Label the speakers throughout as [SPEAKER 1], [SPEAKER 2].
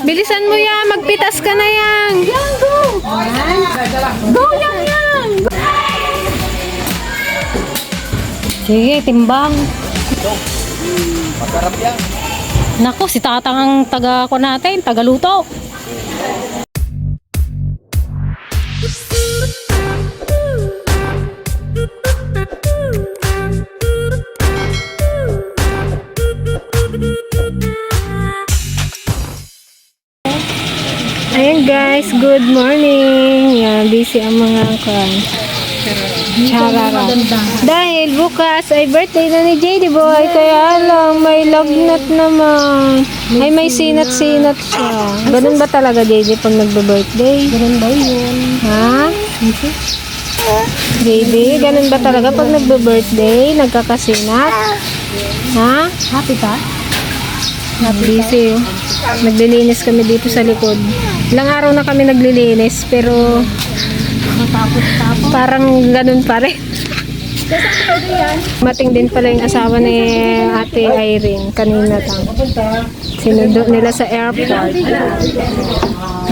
[SPEAKER 1] Bilisan mo yan, magpitas ka na yan.
[SPEAKER 2] Yang, go! Go, yang, yang!
[SPEAKER 1] Sige, timbang.
[SPEAKER 3] Masarap yan.
[SPEAKER 1] Nako, si tatang ang taga ko natin, tagaluto. Ayan guys, good morning. Yan, busy ang mga kan. Charara. Dahil bukas ay birthday na ni JD Boy, kaya lang may lagnat naman. Ay may sinat-sinat siya. Ganun ba talaga JD pag nagbe-birthday? Ganun ba yun? Ha? JD, ganun ba talaga pag nagbe-birthday? Nagkakasinat? Ha? Happy ka? Busy oh. Naglilinis kami dito sa likod. Ilang araw na kami naglilinis pero parang ganun pa rin. Mating din pala yung asawa ni Ate Irene kanina tang. Sinundo nila sa airport.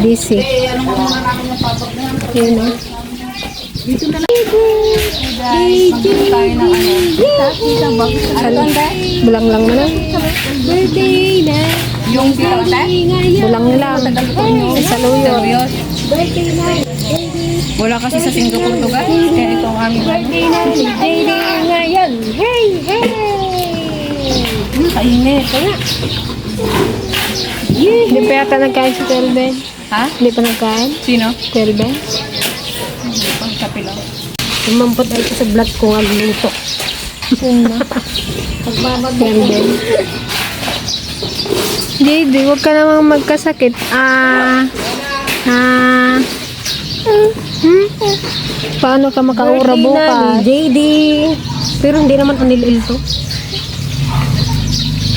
[SPEAKER 1] Busy. Yun oh. Ano? Bulang lang mo lang. Birthday na.
[SPEAKER 2] Yung pilote?
[SPEAKER 1] Bulang lang. Ay, saluyo.
[SPEAKER 2] Wala kasi sa Singapore to guys. Kaya ito ang aming
[SPEAKER 1] Birthday na ni JD ngayon. Hey, hey!
[SPEAKER 2] kainit.
[SPEAKER 1] Hindi pa yata nagkain si Telben.
[SPEAKER 2] Ha?
[SPEAKER 1] Hindi pa nagkain?
[SPEAKER 2] Sino?
[SPEAKER 1] Telben?
[SPEAKER 2] Pang kape lang.
[SPEAKER 1] Umampot ay ko sa vlog ko ang luto. Sino? Telben. JD, huwag ka namang magkasakit. Ah, ah, hmm? Paano ka makaura bukas?
[SPEAKER 2] JD. Pero hindi naman anil-il to.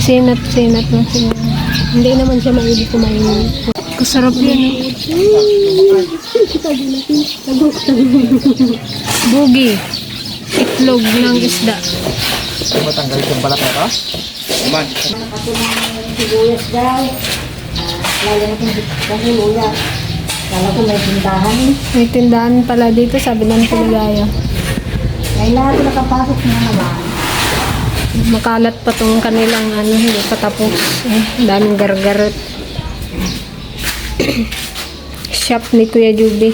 [SPEAKER 1] Sinat, sinat na sinat.
[SPEAKER 2] Hindi naman siya maibig kumain.
[SPEAKER 1] Kasarap yan eh. Bugi. Itlog ng isda.
[SPEAKER 3] Matanggal yung balat na ito? Man.
[SPEAKER 2] Kala ko may tindahan.
[SPEAKER 1] May tindahan pala dito, sabi ng Puligaya.
[SPEAKER 2] Ay lahat nakapasok na naman.
[SPEAKER 1] Makalat pa tong kanilang ano, hindi pa tapos. Eh, daming gargarot. Shop ni Kuya Juby.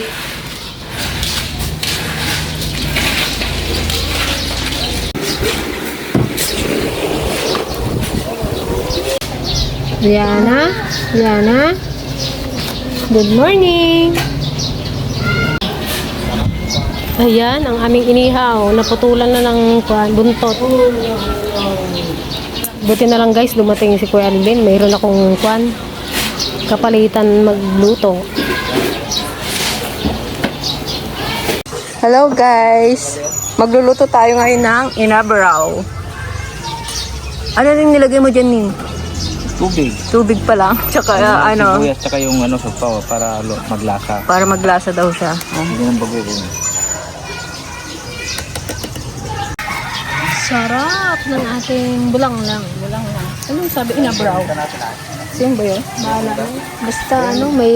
[SPEAKER 1] Rihanna, Rihanna. Good morning. Ayan, ang aming inihaw. Naputulan na ng buntot. Buti na lang guys, dumating si Kuya Alvin. Mayroon akong kwan, kapalitan magluto.
[SPEAKER 2] Hello guys! Magluluto tayo ngayon ng inabraw. Ano rin nilagay mo dyan, Ning?
[SPEAKER 3] Tubig.
[SPEAKER 2] Tubig pa lang. Tsaka uh, ano,
[SPEAKER 3] Sibuyas tsaka yung ano sabaw para lo- maglasa.
[SPEAKER 2] para maglasa daw siya.
[SPEAKER 3] Hindi nang bagoong.
[SPEAKER 1] Sarap ng ating bulang lang. Bulang lang. Anong sabi? Inabraw.
[SPEAKER 2] Sino ba yun?
[SPEAKER 1] Bahala na. Basta ano, may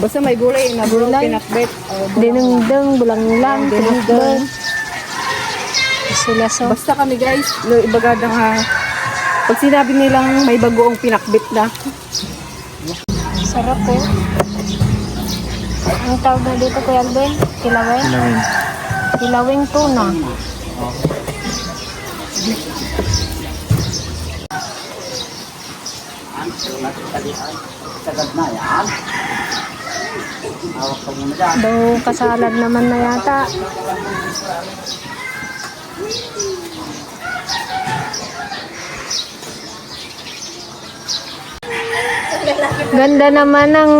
[SPEAKER 2] Basta may gulay, inabraw,
[SPEAKER 1] Gulay.
[SPEAKER 2] pinakbet. Oh,
[SPEAKER 1] dinengdeng, bulang lang, tinagdeng. Sila so.
[SPEAKER 2] Basta kami guys, no, ibaga na ha. Pag sinabi nilang may bagoong pinakbit na,
[SPEAKER 1] Sarap po. Ang tawag na dito Kuya Alvin? Kilaweng?
[SPEAKER 3] Ilawin.
[SPEAKER 1] Kilaweng tuna. Daw kasalad naman na yata. Ganda naman ng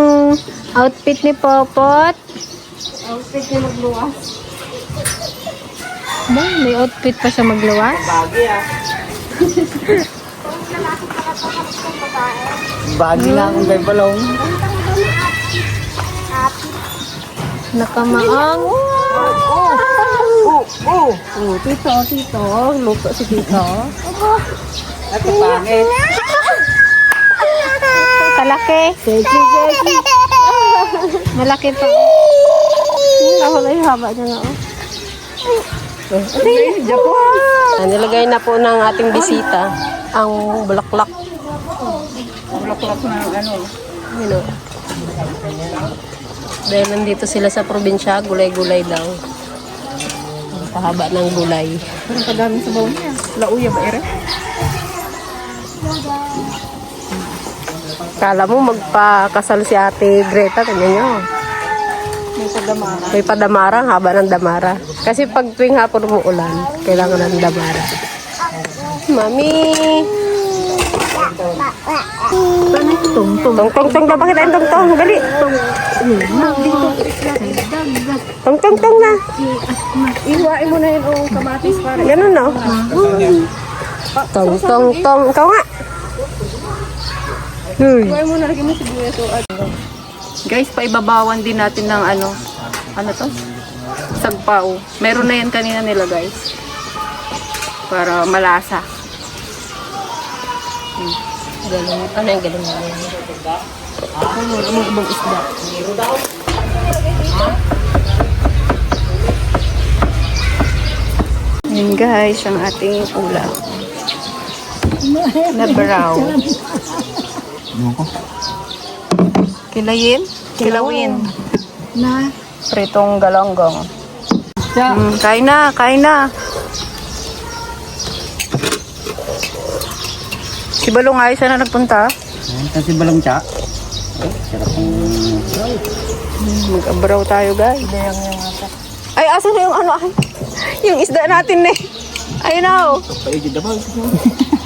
[SPEAKER 1] outfit ni Popot.
[SPEAKER 2] outfit niya magluwas.
[SPEAKER 1] Ba, may outfit pa siya magluwas?
[SPEAKER 2] Bagi ah.
[SPEAKER 3] Bagi na akong kay balong.
[SPEAKER 1] Nakamaang.
[SPEAKER 2] Oh, oh, oh, oh, tito, tito, luto si tito.
[SPEAKER 3] At pangit.
[SPEAKER 1] Kala malaki. Malaki pa. Ako na yung haba niya nga. oh.
[SPEAKER 4] Nilagay na po ng ating bisita ang bulaklak.
[SPEAKER 2] Bulaklak na ano.
[SPEAKER 4] Ano? Dahil nandito sila sa probinsya, gulay-gulay daw. Ang pahaba ng gulay.
[SPEAKER 2] Parang kadaming sabaw niya. Lauya ba ere?
[SPEAKER 4] Kala mo magpakasal si ate Greta, tingnan nyo.
[SPEAKER 2] May padamara.
[SPEAKER 4] May padamarang haba ng damara. Kasi pag tuwing hapon umuulan, kailangan ng damara. Mami!
[SPEAKER 1] Tungtong.
[SPEAKER 4] Tong tong tong daw pakita yung tong tong. Dali. Tong tong tong na.
[SPEAKER 2] Iwain mo na yun o kamatis para.
[SPEAKER 4] Ganun no. Tong tong tong. Ikaw nga. Huy.
[SPEAKER 2] Iwain mo na lagyan mo sibuyas o ano. Guys, paibabawan din natin ng ano. Ano to? Sagpao. Meron na yan kanina nila guys. Para malasa.
[SPEAKER 4] Galing. Ano yung galing mo?
[SPEAKER 2] Ano, ano ibang isda? Yun guys, ang ating ulam. Na brown. Kilayin? Kilawin.
[SPEAKER 1] Na.
[SPEAKER 2] Pritong galonggong. Mm, kain na, kain na. Si Balong ay saan na nagpunta?
[SPEAKER 5] Kasi balong tsa. Sarap ng...
[SPEAKER 2] Mag-abraw tayo guys. Ay, asan na yung ano? Ay, yung isda natin eh. Ayun na oh.
[SPEAKER 5] Paigid na ba?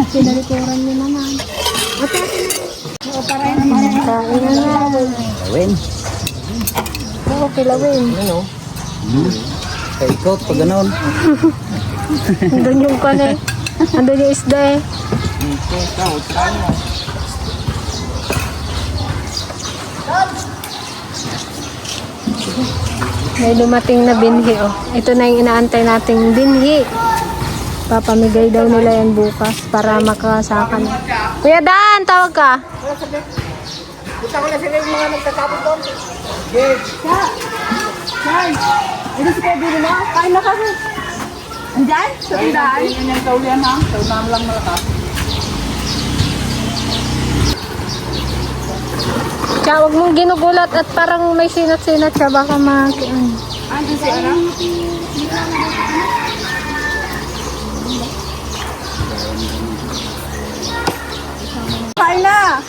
[SPEAKER 1] Pinalikuran niyo naman. Kain na na.
[SPEAKER 5] Gawin.
[SPEAKER 1] Oo, kilawin.
[SPEAKER 5] Ano? Kaikot pag ganon.
[SPEAKER 1] Andun yung kan eh. Andun yung isda eh. May dumating na binhi oh. Ito na yung inaantay nating binhi. Papamigay daw nila yan bukas para makasakan. Kuya Dan, tawag ka.
[SPEAKER 2] Yan yung kaulian ha. Saunam lang malakas.
[SPEAKER 1] Tsaka huwag mong ginugulat at parang may sinat-sinat siya baka maki... Ano.
[SPEAKER 2] Ano si Ana? Kain na!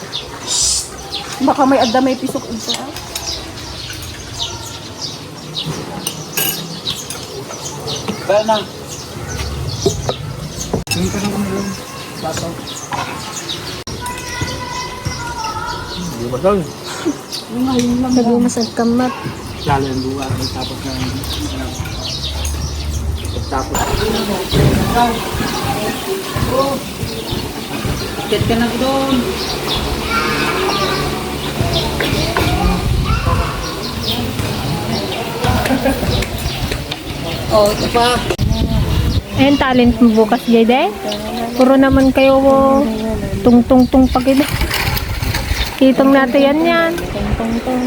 [SPEAKER 2] Baka may adda may pisok isa.
[SPEAKER 5] Kaya na. Hindi ba tol?
[SPEAKER 1] Sabi mo sa kamat.
[SPEAKER 5] Lalo yung luwa. Tapos na... Tapos. Kit ka na doon. Oh, ito pa.
[SPEAKER 1] Ayun, talent mo bukas, Jade. Puro naman kayo oh, tung-tung-tung pag ina. Kitang natin yan yan. Tung-tung-tung.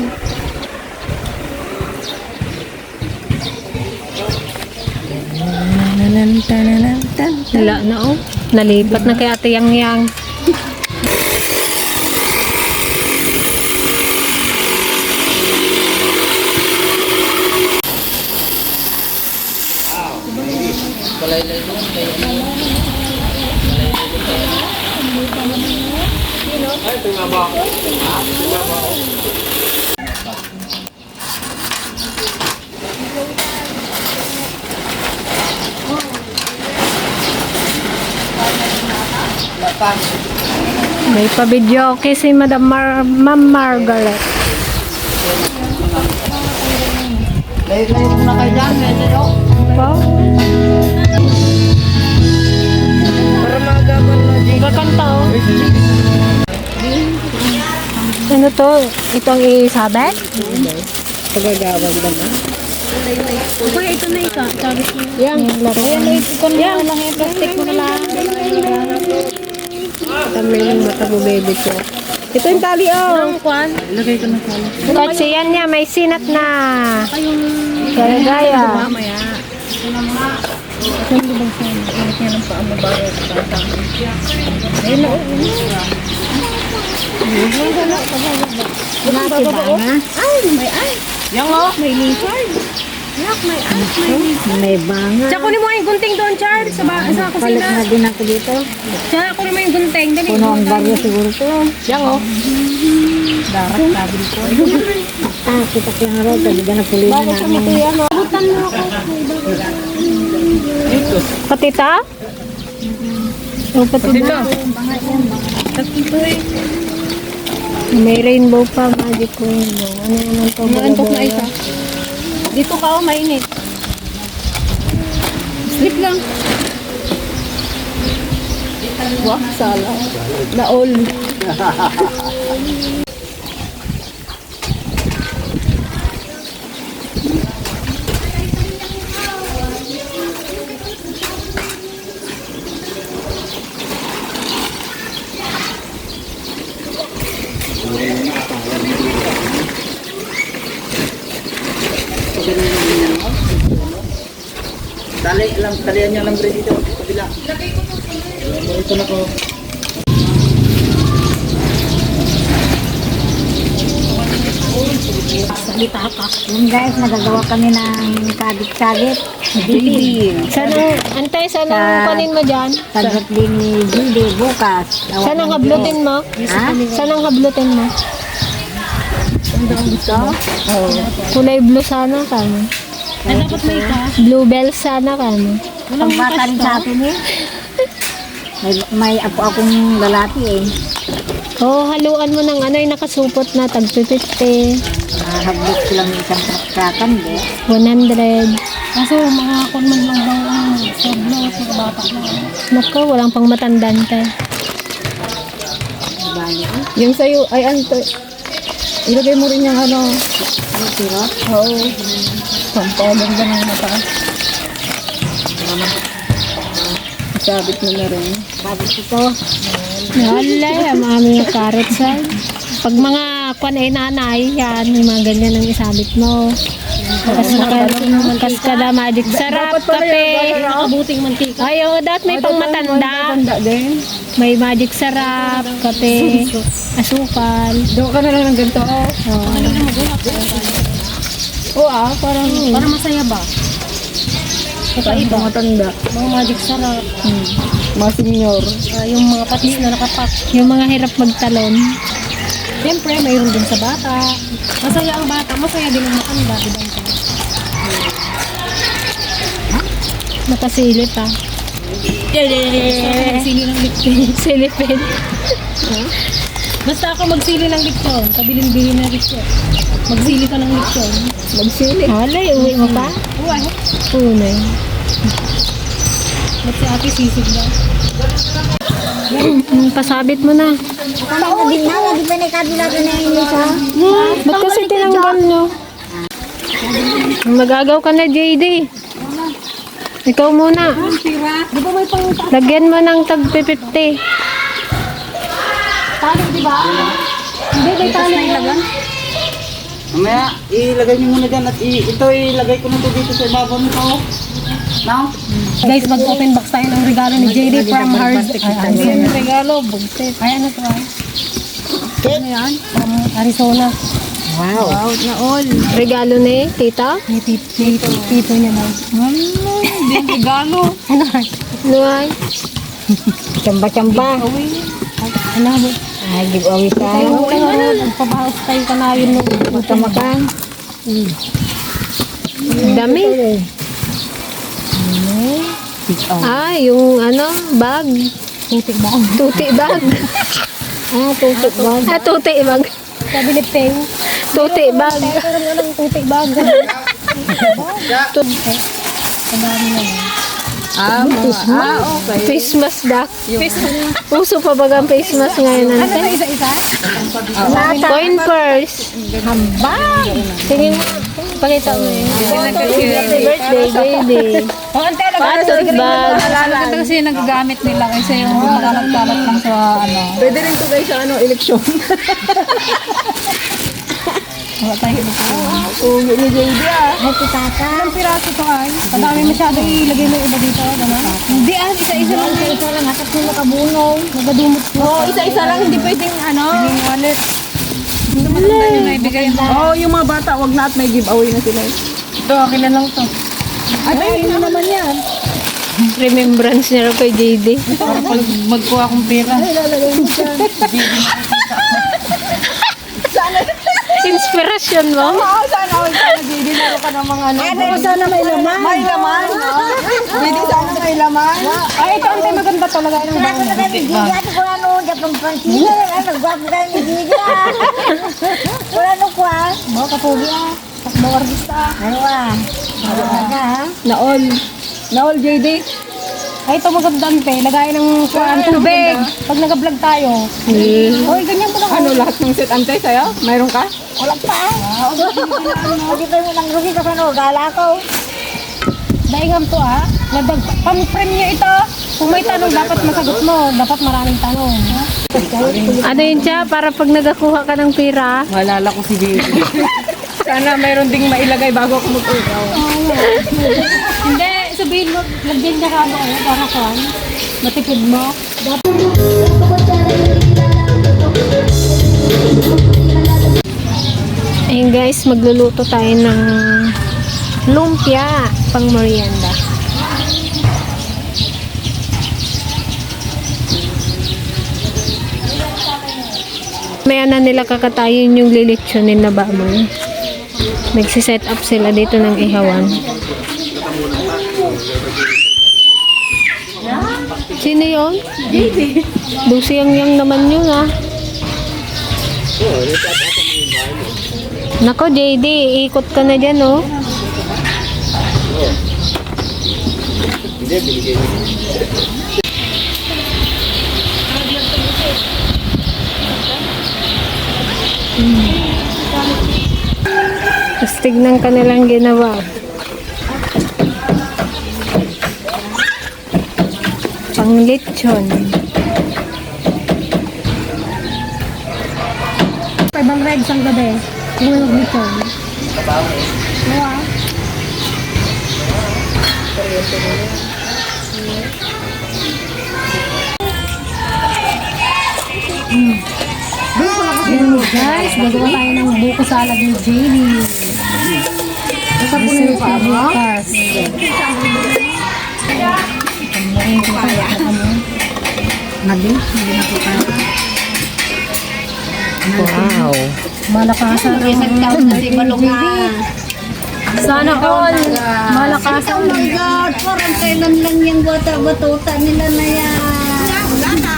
[SPEAKER 1] Wala na oh. Nalipat na kay ate yang yang. May pa-video okay si Madam Mar Ma'am Margaret.
[SPEAKER 2] Layo-layo na kayo dyan, medyo.
[SPEAKER 1] Wow.
[SPEAKER 2] Para magaman na di.
[SPEAKER 1] Kakanta oh. Ano to? Itong isabet?
[SPEAKER 4] Pagagawan ba na?
[SPEAKER 1] Okay, ito na ika. Sabi ko. Yan. Ayan, ito na lang yung plastic mo na lang.
[SPEAKER 4] Tamay ng mata mo, baby ko.
[SPEAKER 2] Ito yung tali, oh.
[SPEAKER 5] Ilagay ko na pala.
[SPEAKER 6] Kasi yan niya, may sinat na. Gaya-gaya.
[SPEAKER 2] Yan, oh.
[SPEAKER 6] May banga.
[SPEAKER 3] Tsaka kunin mo yung gunting doon, Char, sa, ba- sa kusina.
[SPEAKER 6] na din ako dito.
[SPEAKER 3] Tsaka kunin mo yung gunting. Dali.
[SPEAKER 6] Puno ang baryo siguro to.
[SPEAKER 2] Yan, oh.
[SPEAKER 6] Ah, kita ko yung road. Hindi na puli na namin. Patita? O, patita. May rainbow pa, magic rainbow. Ano naman to?
[SPEAKER 3] Maantok na isa. Dito ka, oh, mainit. Sleep lang. Wah, sala. Naol.
[SPEAKER 5] Tali talian niya lang rin dito. Kabila. Ito na ko.
[SPEAKER 6] Yung guys, nagagawa kami ng kadit-kadit.
[SPEAKER 3] Sana, antay, sana
[SPEAKER 6] Sa-
[SPEAKER 3] kunin mo dyan.
[SPEAKER 6] Sa birthday ni Judy bukas.
[SPEAKER 3] Sana
[SPEAKER 6] ng
[SPEAKER 3] hablutin mo.
[SPEAKER 6] Ha?
[SPEAKER 3] Sana hablutin mo. Kulay blue sana kamo. Ay, dapat may ka. Blue bell sana kamo.
[SPEAKER 6] Pambata rin sa atin eh. May, may apo akong lalaki eh.
[SPEAKER 3] Oo, oh, haluan mo ng ano yung nakasupot na tag 250,
[SPEAKER 6] Nahabot ko lang yung isang trakan eh.
[SPEAKER 3] 100. Kaso mga konman lang daw ang soblo sa bata na. Nako, walang pang matandaan ka.
[SPEAKER 6] Bali eh.
[SPEAKER 2] Yung sa'yo, ay, ano to? Ilagay mo rin yung ano.
[SPEAKER 6] Ano tiro?
[SPEAKER 2] Oo. Pampalong ba ng mata? Sabit mo na rin.
[SPEAKER 6] Sabi ko to.
[SPEAKER 3] Wala, ang aming carrot sa. Pag mga kwan ay nanay, yan, yung mga ganyan ang isabit mo. Kas ka, kas ka na magic sarap, kape. Nakabuting mantika. Ay, oo, dapat may pang matanda.
[SPEAKER 2] Tanda din.
[SPEAKER 3] May magic sarap, kape, asukal.
[SPEAKER 2] Doon ka na lang ng ganito. Oh.
[SPEAKER 3] Oh.
[SPEAKER 2] Oo ah, parang
[SPEAKER 3] Para masaya ba?
[SPEAKER 2] kakaiba. Mga tanda.
[SPEAKER 3] Mga magic sarap.
[SPEAKER 2] Mga senior.
[SPEAKER 3] Ah, yung mga patis na nakapak. Yung mga hirap magtalon. Siyempre, mayroon din sa bata. Masaya ang bata, masaya din ang matanda. Ibang ka. Nakasilip ah. Lipton. Silipin. Basta ako magsili ng lipton. Kabilin-bilin na lipton. Magsili ka ng lipton.
[SPEAKER 2] Magsili.
[SPEAKER 3] Wala, uwi mo pa? Uwi. Uwi. Ba't si ate sisig ba? Hmm, Pasabit mo na.
[SPEAKER 6] Din na? Lagi ba na kabila ko na yung isa?
[SPEAKER 3] Ba't kasi tinanggal nyo? Magagaw ka na, JD. Ikaw muna. Lagyan mo ng tag 50.
[SPEAKER 5] Mamaya, ilagay niyo muna dyan at ito ilagay ko na to dito sa ibabaw nito. Now,
[SPEAKER 3] Guys, mag-open box tayo ng regalo ni JD from Hard. Ay, ano yan? regalo? Bugsit. Ay, ano to? ah? Ano yan? From Arizona.
[SPEAKER 6] Wow.
[SPEAKER 3] Wow, na all. Regalo ni tita? Ni tito, tito, tito niya daw.
[SPEAKER 2] Hindi ang regalo.
[SPEAKER 3] Ano ay? Ano ay?
[SPEAKER 6] Chamba-chamba.
[SPEAKER 3] Ano ba?
[SPEAKER 6] Ay, giveaway tayo.
[SPEAKER 3] Ay, ano? Nagpabawas tayo ka na yun.
[SPEAKER 6] Magkamakan.
[SPEAKER 3] Dami. Ah, yung ano, bag. Tuti bag. Tuti bag.
[SPEAKER 6] Ah, tutok ba?
[SPEAKER 3] ah, tuti bag. Sabi ni Peng. Tuti bag. Pero nga ng tuti bag. Tuti. Ang dami na yun.
[SPEAKER 2] Ah, mga, ah, okay.
[SPEAKER 1] Face mask dak. Uso pa ba ang face mask ngayon? Ano
[SPEAKER 3] Isa-isa?
[SPEAKER 1] Coin purse. Hambang! Tingin mo. Pakita mo yun. Happy birthday, baby.
[SPEAKER 3] O, ante,
[SPEAKER 1] Patot bag.
[SPEAKER 3] Maganda kasi yung nagagamit nila kasi yung nakalat-kalat lang sa ano.
[SPEAKER 2] Pwede rin to guys sa ano, eleksyon.
[SPEAKER 3] Wala tayo
[SPEAKER 2] Uwi ni JD ah.
[SPEAKER 3] Ilang piraso to ay? Madami masyado ilagay mo iba dito, gano'n? Hindi ah, isa-isa lang. Isa-isa lang, hatak mo nakabunong. Nagadumot mo.
[SPEAKER 2] Oo, isa-isa lang, hindi pwedeng ano.
[SPEAKER 3] Yung wallet. Hindi matanda yung naibigay mo.
[SPEAKER 2] Oo, yung mga bata, wag na at may giveaway na sila.
[SPEAKER 3] Ito, akin na lang to. Ay, ay, mo naman yan.
[SPEAKER 1] Remembrance niya kay JD.
[SPEAKER 3] Para pag magkuha akong pera.
[SPEAKER 1] Inspirasyon mo?
[SPEAKER 2] Oo, sana all sana JD, meron ka ng mga ano. Ano, sana may laman. May laman. JD, sana may laman.
[SPEAKER 3] Ay, ito, ante, maganda talaga yung bang. Bawa kapugi ah. Bawa artista ah.
[SPEAKER 2] Naol. Naol, JD.
[SPEAKER 3] Ay, ito maganda ante. Lagayan ng kuhaan tubig. Pag nag-vlog tayo. Oy, ganyan mo lang.
[SPEAKER 2] Ano, lahat ng set ante sa'yo? Mayroon ka?
[SPEAKER 3] Daingam to ah. Nadag pang-frame niyo ito. Kung may tanong, dapat masagot mo. Dapat maraming tanong.
[SPEAKER 1] Ano yun siya? Para pag nagakuha ka ng pira,
[SPEAKER 2] Malala ko si JD. sana mayroon ding mailagay bago ako mag-uraw.
[SPEAKER 3] Sabihin mo, lagyan niya ka ano, para kuhan. Matipid mo.
[SPEAKER 1] Ayun guys, magluluto tayo ng lumpia pang merienda. Maya na nila kakatayin yung lilitsyonin na baboy. Nagsiset up sila dito ng ihawan. Sino yun? Lucy yang yang naman yun ah. Nako, JD, ikot ka na dyan, oh. Hmm. Tapos tignan ka nilang ginawa. Pang lechon.
[SPEAKER 3] Ibang red sang gabi. Tulog nito. Wow. Ayan guys, gagawa tayo ng buko salad ni Jamie. Ito po yung bukas.
[SPEAKER 2] Wow.
[SPEAKER 3] Malakasan ang Sana all. Malakasan.
[SPEAKER 6] Oh my God, parang kailan lang yung bata-batuta nila na yan. Wala na.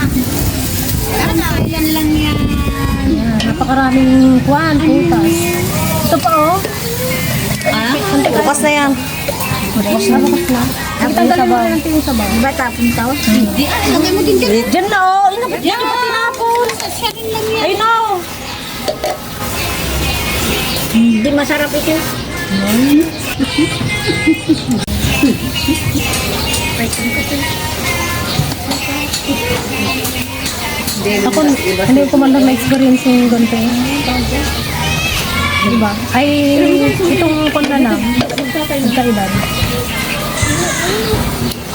[SPEAKER 6] Kailan lang yan.
[SPEAKER 3] Napakaraming kwan, putas. Ito pa oh.
[SPEAKER 2] Bukas na yan.
[SPEAKER 3] Bukas na, bukas na. Ang tanggalin mo lang yung sabaw.
[SPEAKER 6] Di ba tapon to? Hindi. Ay, lagay mo din dyan.
[SPEAKER 2] Diyan na, oh. Inabot
[SPEAKER 6] Yan. Di ba tinapon? Sasarin lang yan.
[SPEAKER 2] Ay, no.
[SPEAKER 6] Hindi masarap ito.
[SPEAKER 3] Ako, hindi ko man lang na-experience yung ganito. Diba? Ay, itong kwan na lang.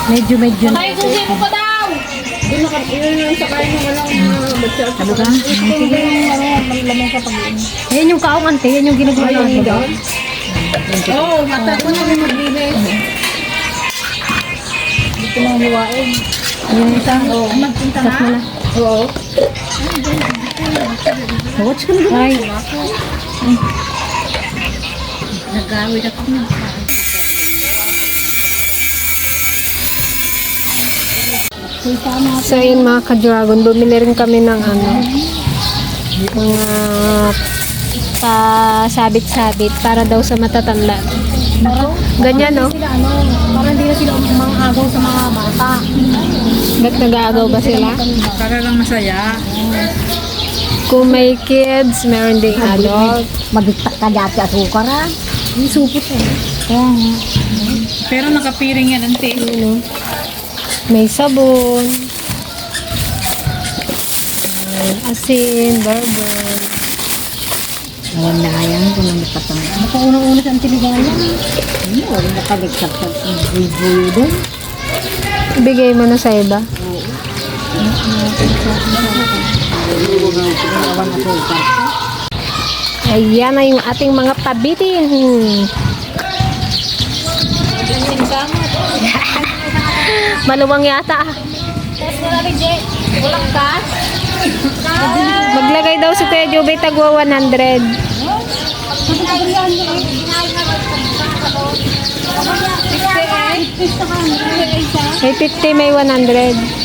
[SPEAKER 3] Medyo, medyo na.
[SPEAKER 6] Ay, susi mo pa daw!
[SPEAKER 2] Doon na, yun yung sa kain ng walang batsa.
[SPEAKER 3] Ano ka? Lamang sa pag Yan yung kaong ante, yan yung ginagawa yung doon.
[SPEAKER 2] Oo, oh, mata ko na rin maglinis.
[SPEAKER 3] Ito mga luwain. Yung isang, oh, magpunta na.
[SPEAKER 2] Oo.
[SPEAKER 3] Watch ko na Ay,
[SPEAKER 6] Nagawid ako na.
[SPEAKER 1] So yun mga ka-dragon, bumili rin kami ng ano, mga pasabit-sabit para daw sa matatanda. Ganyan no?
[SPEAKER 3] ano, para hindi na sila mga agaw sa mga bata.
[SPEAKER 1] Ba't nag-aagaw ba sila?
[SPEAKER 5] Para lang masaya.
[SPEAKER 1] Kung may kids, meron ding adult.
[SPEAKER 6] Magdiktak ka dati asukar ha.
[SPEAKER 3] Supot eh.
[SPEAKER 5] Pero nakapiring yan, ante.
[SPEAKER 1] May sabon. Asin, bourbon.
[SPEAKER 6] Ngayon na yan, kung ano patang.
[SPEAKER 3] Baka unang-una sa antiligayan.
[SPEAKER 6] Ano, wala na kaligsak sa buyo doon.
[SPEAKER 1] Ibigay mo na sa iba. Ayan na yung ating mga pabitin. Maluwang yata. ah. Maglagay daw si Kuya Jubay tagwa 100. May 50, may 100.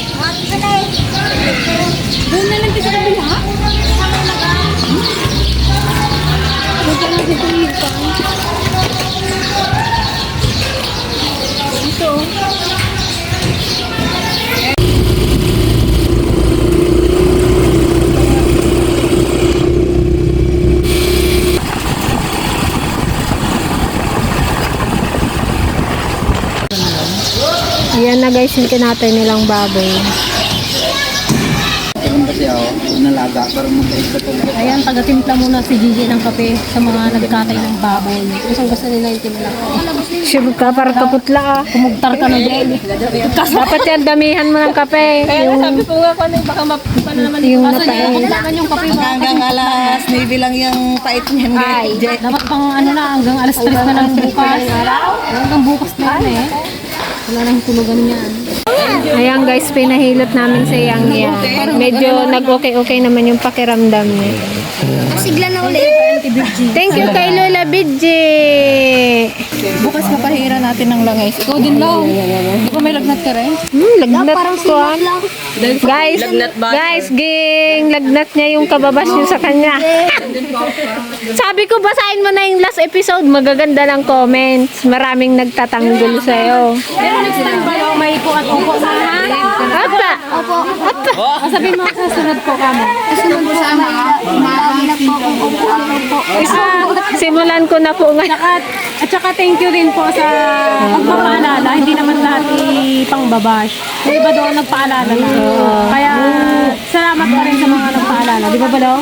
[SPEAKER 1] Ayan na guys yung kinatay nilang baboy.
[SPEAKER 3] Ayan, taga-timpla muna si Gigi ng kape sa mga nagkatay ng baboy. Gusto gusto nila yung timpla ko.
[SPEAKER 1] Sure ka, para kaputla ah.
[SPEAKER 3] Kumugtar ka na dyan.
[SPEAKER 1] Dapat yan, damihan mo ng kape. Yung,
[SPEAKER 3] Sabi ko nga kung ano, baka map, paano naman
[SPEAKER 1] yung
[SPEAKER 3] Kaso
[SPEAKER 1] natay.
[SPEAKER 3] yung kailangan yung kape ba?
[SPEAKER 5] Hanggang alas 9 lang yung pait niyan, guys.
[SPEAKER 3] Dapat pang ano na, hanggang alas 3 na lang bukas. Hanggang bukas na yan eh. Wala nang tulugan yan.
[SPEAKER 1] Ayan guys, pinahilot namin sa Yang Yang. Medyo nag-okay-okay naman yung pakiramdam niya.
[SPEAKER 6] Sigla na ulit.
[SPEAKER 1] Thank you kay Lola Bidji.
[SPEAKER 2] Bukas mapahira natin ng langis. Ikaw din daw. Di ba may lagnat ka rin?
[SPEAKER 1] Hmm, lagnat ko ah. Guys, guys, ging, lagnat niya yung kababas niyo sa kanya. Sabi ko, basahin mo na yung last episode. Magaganda ng comments. Maraming nagtatanggol sa'yo.
[SPEAKER 3] Pero next may po at opo na ha?
[SPEAKER 1] Apa?
[SPEAKER 3] O sabihin mo sa sunod po kamo.
[SPEAKER 6] Kasunod po sa mga maagilag po kung upo po.
[SPEAKER 1] Simulan ko na po ngayon.
[SPEAKER 3] At, at saka thank you rin po sa pagpapaalala. Hindi naman lahat pang babash. Yung iba doon nagpaalala na. Kaya salamat pa rin sa mga nagpaalala. Di ba ba daw?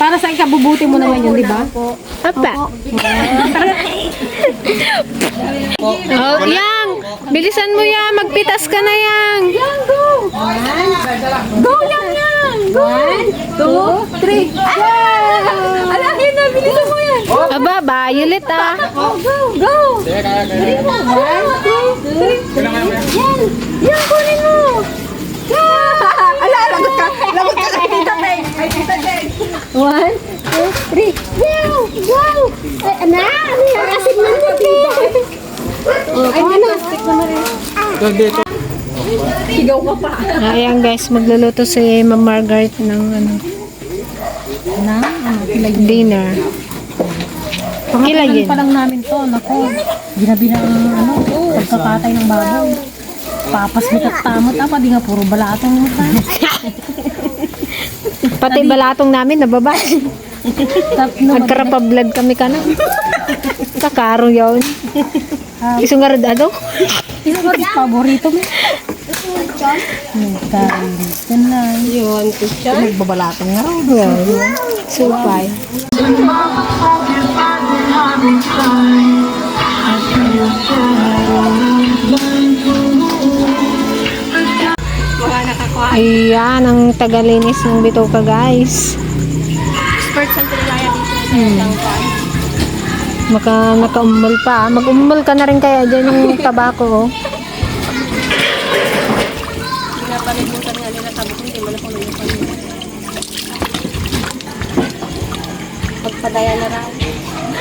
[SPEAKER 3] Para sa ikabubuti mo naman yun, di ba?
[SPEAKER 1] Apa? Oh, Yang! Bilisan mo Yang! Magpitas ka na Yang! Yang, go! Go, Yang, Yang! Go! One, two, three! Ah! Alahin na! Bilisan mo yan! Aba, violet ah! Go! Go! One, two, three! Yan! Yan, kunin mo! Yeah! Ala! Lagot ka kay Tita Teng! Kay Tita Teng! One, two, three! Wow! Wow! Ay, ana! Ano yan? Asin na mo, Ay, ano? Sigaw ka pa. Ayan guys, magluluto si Ma'am Margaret ng ano,
[SPEAKER 3] Na, ano,
[SPEAKER 1] dinner. Kilagin.
[SPEAKER 3] pa lang namin to, nako. Ginabi na ang ano, pagkakatay ng baboy. Papasmit at tamot apa, di nga puro balatong mo pa.
[SPEAKER 1] Pati balatong namin nababa. Nagkarapablad kami ka na. Kakaro yun. Isang garad ano?
[SPEAKER 3] Ito ba yung paborito mo? Nagkarinis ka na.
[SPEAKER 1] Yun, siya.
[SPEAKER 3] Nagbabalatong nga raw.
[SPEAKER 1] Well, supay. Ayan, ang tagalinis ng bituka, guys.
[SPEAKER 2] Expert sa Trilaya dito.
[SPEAKER 1] Hmm. Maka, nakaumbal pa. Mag-umbal ka na rin kaya dyan yung tabako, oh.
[SPEAKER 2] Pinapalimutan nga nila sabi ko, hindi mo na pumilipan nila. Pagpadaya na raw.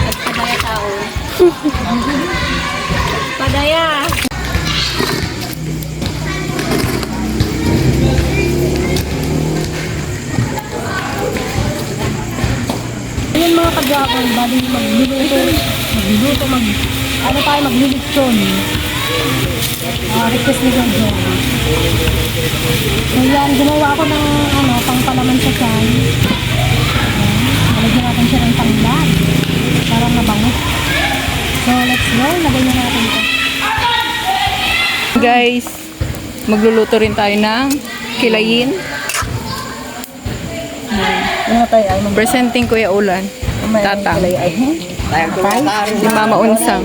[SPEAKER 2] Pagpadaya tao. Padaya!
[SPEAKER 3] Ayun mga kagawang, bali magluluto, magluluto, mag ano tayo maglilitsyon. Uh, request ni John John. So gumawa ako ng ano, pangpalaman sa tiyan. Ayan, Nalagyan natin siya ng tanglad. Parang nabango. So let's go, lagay na natin ito.
[SPEAKER 2] Guys, magluluto rin tayo ng kilayin.
[SPEAKER 5] Ay
[SPEAKER 2] Presenting Kuya Ulan. Tatang.
[SPEAKER 5] ay.
[SPEAKER 2] Si Mama Unsang.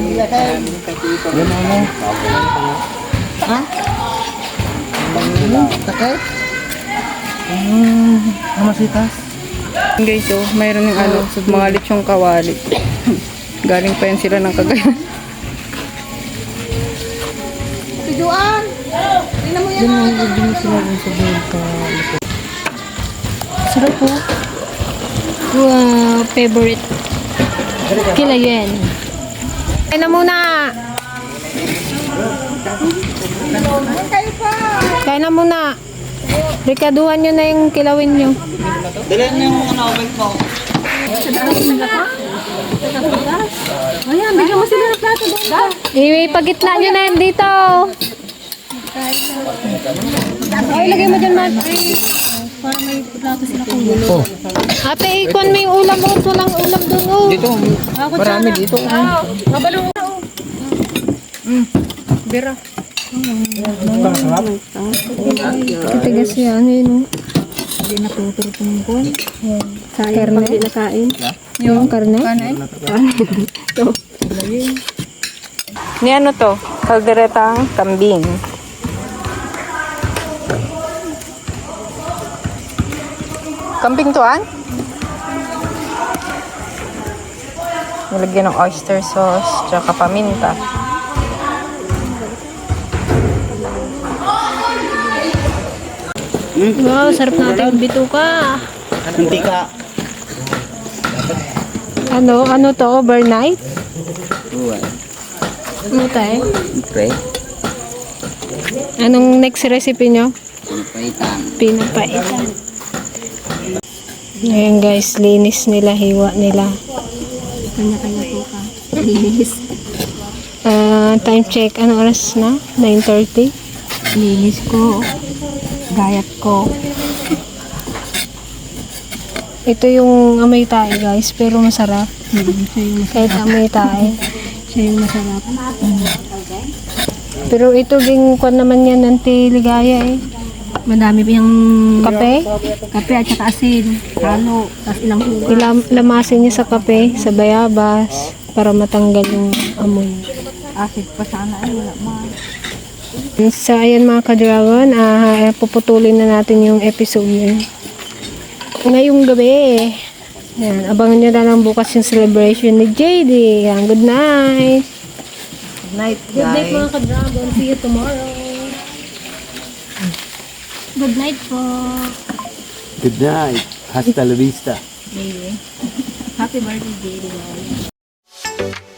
[SPEAKER 5] Takay? Hmm, namasitas.
[SPEAKER 2] Guys, oh, mayroon ng ano, mga lechong kawali. Galing pa yan sila ng Cagayan.
[SPEAKER 6] Tujuan! Tingnan mo yan.
[SPEAKER 3] Sarap po. Wow, favorite. Kila yun.
[SPEAKER 1] Kain na muna. Kain na muna. Rikaduhan nyo na yung kilawin nyo.
[SPEAKER 5] Dalhin yung ano, bike mo.
[SPEAKER 3] Ayan, bigyan mo sila ng plato doon.
[SPEAKER 1] Ipagitna nyo na yan dito.
[SPEAKER 3] Ay, lagay mo dyan, Matt. Para may plato sila kung gulo.
[SPEAKER 1] Ate, ikon mo yung ulam mo. Walang ulam dun. Oh. Dito.
[SPEAKER 2] Marami dito.
[SPEAKER 1] Bira. Katigas yan. Ano yun? oh.
[SPEAKER 3] Hindi natuturo itong buwan.
[SPEAKER 1] Karne. Pag nakain. Yung karne.
[SPEAKER 2] Ni ano to? Kalderetang kambing. Kambing to, an? Nilagyan ng oyster sauce, tsaka paminta.
[SPEAKER 3] Wow, sarap natin yung bituka.
[SPEAKER 5] Hindi ka.
[SPEAKER 1] Ano? Ano to? Overnight? Ano tayo?
[SPEAKER 5] Pre.
[SPEAKER 1] Anong next recipe nyo? Pinapaitan. Ayan guys, linis nila, hiwa nila.
[SPEAKER 3] Kanya-kanya po ka. Linis.
[SPEAKER 1] Ah, time check, anong oras na? 9.30?
[SPEAKER 3] Linis ko. Gayat ko.
[SPEAKER 1] Ito yung amoy tae guys, pero masarap. Kahit amoy tae.
[SPEAKER 3] Siya yung masarap.
[SPEAKER 1] Pero ito ding kwan naman yan ng tiligaya eh.
[SPEAKER 3] Madami pa yung
[SPEAKER 1] Kape?
[SPEAKER 3] kape at saka asin. Halo. Tapos ilang hugas.
[SPEAKER 1] Ilam, lamasin niya sa kape, sa bayabas, para matanggal yung amoy.
[SPEAKER 3] Acid pa sana ay wala man.
[SPEAKER 1] So, ayan mga ka-dragon, ah, puputulin na natin yung episode yun. Ngayong gabi, yan, abangan nyo na lang bukas yung celebration ni JD. Yan, good night!
[SPEAKER 5] Good night,
[SPEAKER 3] Good night
[SPEAKER 5] guys.
[SPEAKER 3] mga ka-dragon. See you tomorrow. Good night po.
[SPEAKER 7] Good night. Hasta la vista.
[SPEAKER 3] Happy birthday, Jerry.